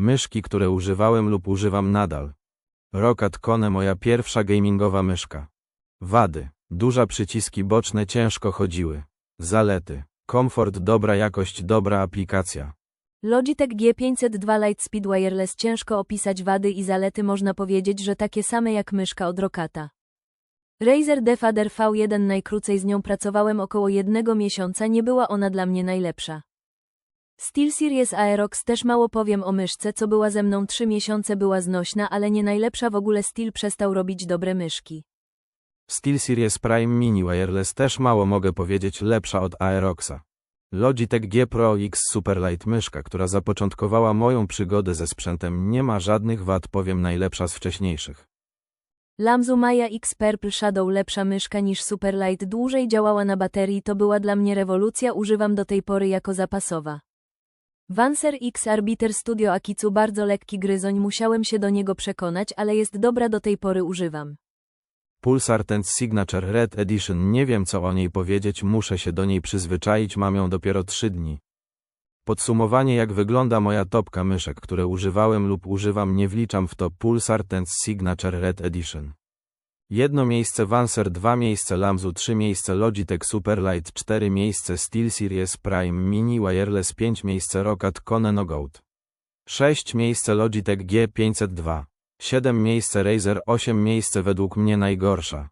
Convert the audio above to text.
Myszki, które używałem lub używam nadal. Rokat Kone moja pierwsza gamingowa myszka. Wady. Duża przyciski boczne ciężko chodziły. Zalety. Komfort, dobra jakość, dobra aplikacja. Logitech G502 Lightspeed Wireless ciężko opisać wady i zalety można powiedzieć, że takie same jak myszka od Rokata. Razer Defader V1 najkrócej z nią pracowałem około jednego miesiąca, nie była ona dla mnie najlepsza. SteelSeries Aerox też mało powiem o myszce, co była ze mną 3 miesiące była znośna, ale nie najlepsza w ogóle Steel przestał robić dobre myszki. SteelSeries Prime Mini Wireless też mało mogę powiedzieć lepsza od Aeroxa. Logitech G Pro X Superlight myszka, która zapoczątkowała moją przygodę ze sprzętem, nie ma żadnych wad, powiem najlepsza z wcześniejszych. Lamzu Maya X Purple Shadow lepsza myszka niż Superlight dłużej działała na baterii to była dla mnie rewolucja używam do tej pory jako zapasowa. Vancer X Arbiter Studio Akicu bardzo lekki gryzoń musiałem się do niego przekonać ale jest dobra do tej pory używam. Pulsar Tense Signature Red Edition nie wiem co o niej powiedzieć, muszę się do niej przyzwyczaić, mam ją dopiero 3 dni. Podsumowanie jak wygląda moja topka myszek, które używałem lub używam nie wliczam w to Pulsar Tense Signature Red Edition. Jedno miejsce Vancer, dwa miejsce Lamzu, trzy miejsce Logitech Superlight, cztery miejsce SteelSeries Prime Mini Wireless, pięć miejsce Rokat Kone Nogout. Sześć miejsce Logitech G502. Siedem miejsce Razer, osiem miejsce według mnie najgorsza.